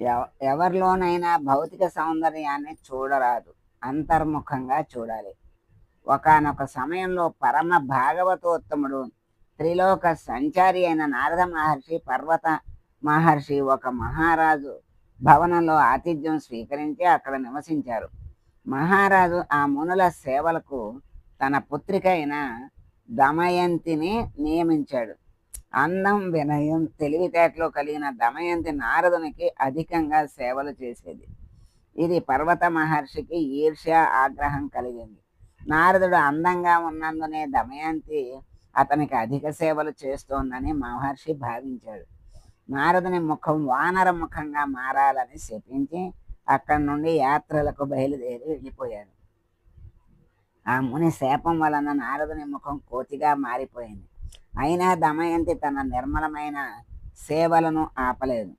ఎవ- ఎవరిలోనైనా భౌతిక సౌందర్యాన్ని చూడరాదు. అంతర్ముఖంగా చూడాలి. ఒకానొక సమయంలో పరమ భాగవతోత్తముడు త్రిలోక సంచారి అయిన నారద మహర్షి పర్వత మహర్షి ఒక మహారాజు భవనంలో ఆతిథ్యం స్వీకరించి అక్కడ నివసించారు. మహారాజు ఆ మునుల సేవలకు తన పుత్రిక అయిన దమయంతిని నియమించాడు. అందం వినయం తెలివితేటలు కలిగిన దమయంతి నారదునికి అధికంగా సేవలు చేసేది. ఇది పర్వత మహర్షికి ఈర్ష్య ఆగ్రహం కలిగింది. నారదుడు అందంగా ఉన్నందునే దమయంతి అతనికి అధిక సేవలు చేస్తోందని మహర్షి భావించాడు. నారదుని ముఖం వానర ముఖంగా మారాలని శపించి అక్కడి నుండి యాత్రలకు బయలుదేరి వెళ్ళిపోయాడు. ఆ ముని శాపం వలన నారదుని ముఖం కోతిగా మారిపోయింది. అయినా దమయంతి తన నిర్మలమైన సేవలను ఆపలేదు.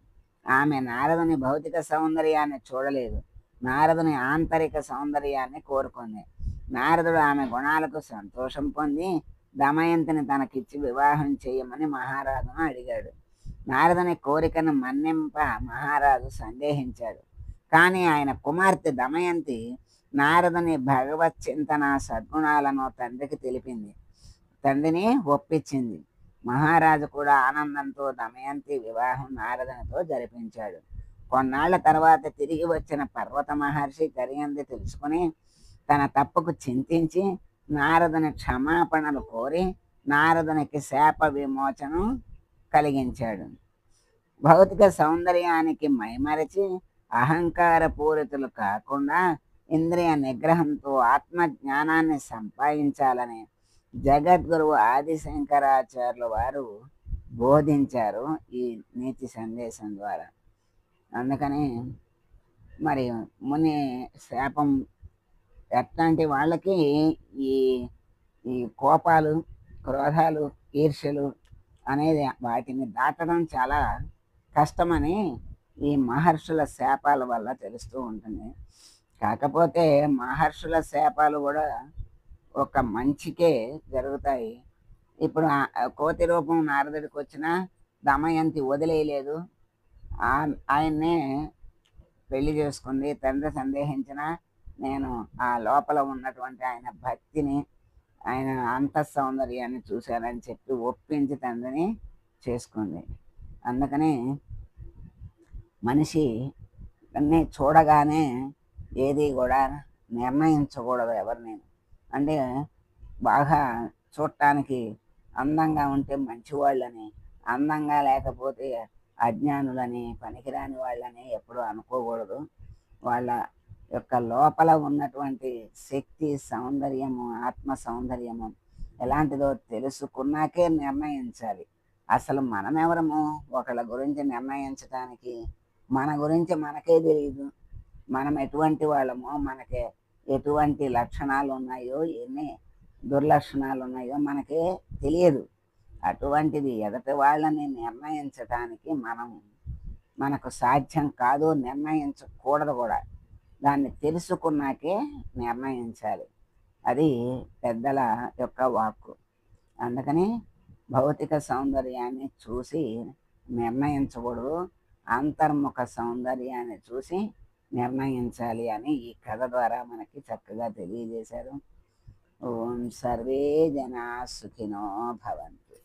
ఆమె నారదుని భౌతిక సౌందర్యాన్ని చూడలేదు. నారదుని ఆంతరిక సౌందర్యాన్ని కోరుకుంది. నారదుడు ఆమె గుణాలకు సంతోషం పొంది దమయంతిని తనకిచ్చి వివాహం చేయమని మహారాజును అడిగాడు. నారదుని కోరికను మన్నింప మహారాజు సందేహించాడు. కానీ ఆయన కుమార్తె దమయంతి నారదుని భగవత్ చింతన సద్గుణాలను తండ్రికి తెలిపింది. తండ్రిని ఒప్పించింది. మహారాజు కూడా ఆనందంతో దమయంతి వివాహం నారదునితో జరిపించాడు. కొన్నాళ్ళ తర్వాత తిరిగి వచ్చిన పర్వత మహర్షి జరిగింది తెలుసుకుని తన తప్పుకు చింతించి నారదుని క్షమాపణలు కోరి నారదునికి శాప విమోచనం కలిగించాడు. భౌతిక సౌందర్యానికి మైమరచి అహంకార పూరితులు కాకుండా ఇంద్రియ నిగ్రహంతో ఆత్మజ్ఞానాన్ని సంపాదించాలని జగద్గురువు ఆది శంకరాచార్యుల వారు బోధించారు ఈ నీతి సందేశం ద్వారా. అందుకని మరి ముని శాపం ఎట్లాంటి వాళ్ళకి ఈ ఈ కోపాలు క్రోధాలు ఈర్ష్యలు అనేది వాటిని దాటడం చాలా కష్టమని ఈ మహర్షుల శాపాల వల్ల తెలుస్తూ ఉంటుంది. కాకపోతే మహర్షుల శాపాలు కూడా ఒక మంచికే జరుగుతాయి. ఇప్పుడు కోతి రూపం నారదుడికి వచ్చిన దమయంతి వదిలేయలేదు. ఆ- ఆయన్నే పెళ్ళి చేసుకుంది తండ్రి సందేహించిన నేను ఆ లోపల ఉన్నటువంటి ఆయన భక్తిని ఆయన అంత సౌందర్యాన్ని చూశానని చెప్పి ఒప్పించి తండ్రిని చేసుకుంది. అందుకని మనిషి అన్నీ చూడగానే ఏది కూడా నిర్ణయించకూడదు ఎవరిని అంటే బాగా చూడటానికి అందంగా ఉంటే మంచివాళ్ళని అందంగా లేకపోతే అజ్ఞానులని పనికిరాని వాళ్ళని ఎప్పుడూ అనుకోకూడదు. వాళ్ళ యొక్క లోపల ఉన్నటువంటి శక్తి సౌందర్యము ఆత్మ సౌందర్యము ఎలాంటిదో తెలుసుకున్నాకే నిర్ణయించాలి. అసలు మనమెవరము? ఒకళ్ళ గురించి నిర్ణయించడానికి మన గురించి మనకే తెలియదు మనం ఎటువంటి వాళ్ళమో? మనకే ఎటువంటి లక్షణాలు ఉన్నాయో ఎన్ని దుర్లక్షణాలు ఉన్నాయో మనకే తెలియదు. అటువంటిది ఎదటి వాళ్ళని నిర్ణయించడానికి మనం మనకు సాధ్యం కాదు నిర్ణయించకూడదు కూడా. దాన్ని తెలుసుకున్నాకే నిర్ణయించాలి. అది పెద్దల యొక్క వాక్కు. అందుకని భౌతిక సౌందర్యాన్ని చూసి నిర్ణయించకూడదు. అంతర్ముఖ సౌందర్యాన్ని చూసి నిర్ణయించాలి అని ఈ కథ ద్వారా మనకి చక్కగా తెలియజేశారు. ఓం సర్వే జనా సుఖినో భవంతు.